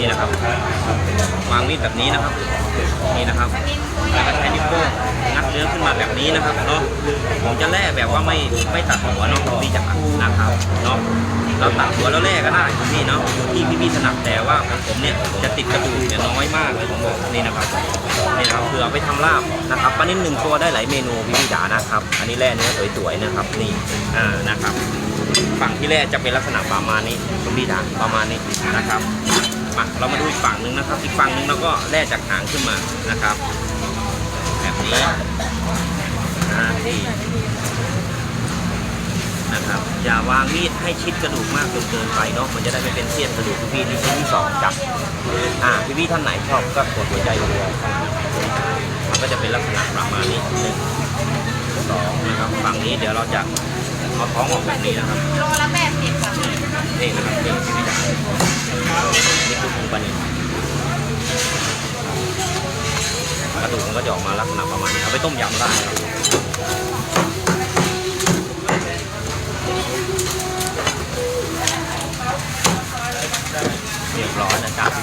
นี่นะครับ วางมีดแบบนี้นะครับ นี่นะครับแล้วก็ใช้นิ้วโป้งงัดเนื้อขึ้นมาแบบนี้นะครับเนาะผมจะแล่แบบว่าไม่ไม่ตัดหัวเนาะพี่จ๋านะครับเนาะเราตัดหัวแล้วแล่ก็ได้พี่เนาะที่พี่พี่ถนัดแต่ว่าของผมเนี่ยจะติดกระดูกเนี่ยน้อยมากเลยผมบอกนี่นะครับนี่นะครับเผื่อไปทำลาบนะครับปลานิ่หนึ่งตัวได้หลายเมนูพี่พี่จ๋านะครับ อันนี้แล่เนื้อสวยๆนะครับนี่อ่านะครับ ฝั่งที่แรกจะเป็นลักษณะประมาณนี้คุณพี่จ๋าประมาณนี้นะครับ มาเรามาดูอีกฝั่งหนึ่งนะครับ อีกฝั่งหนึ่งเราก็แล่จากหางขึ้นมานะครับ แบบนี้นะที่นะครับ อย่าวางมีดให้ชิดกระดูกมากจนเกินไปเนาะมันจะได้ไม่เป็นเสี้ยนกระดูกพี่พี่นี่ชิ้นที่สองจับอ่าพี่พี่ท่านไหนชอบก็กดหัวใจรัวๆมันก็จะเป็นลักษณะประมาณนี้หนึ่งสองนะครับฝั่งนี้เดี๋ยวเราจะเอาท้องออกแบบนี้นะครับโลละแปดสิบค่ะนี่นะครับ ระดูมันก็จะออกมาลักษณะประมาณนี้เอาไปต้มยำได้ครับเรียบร้อยนะครับ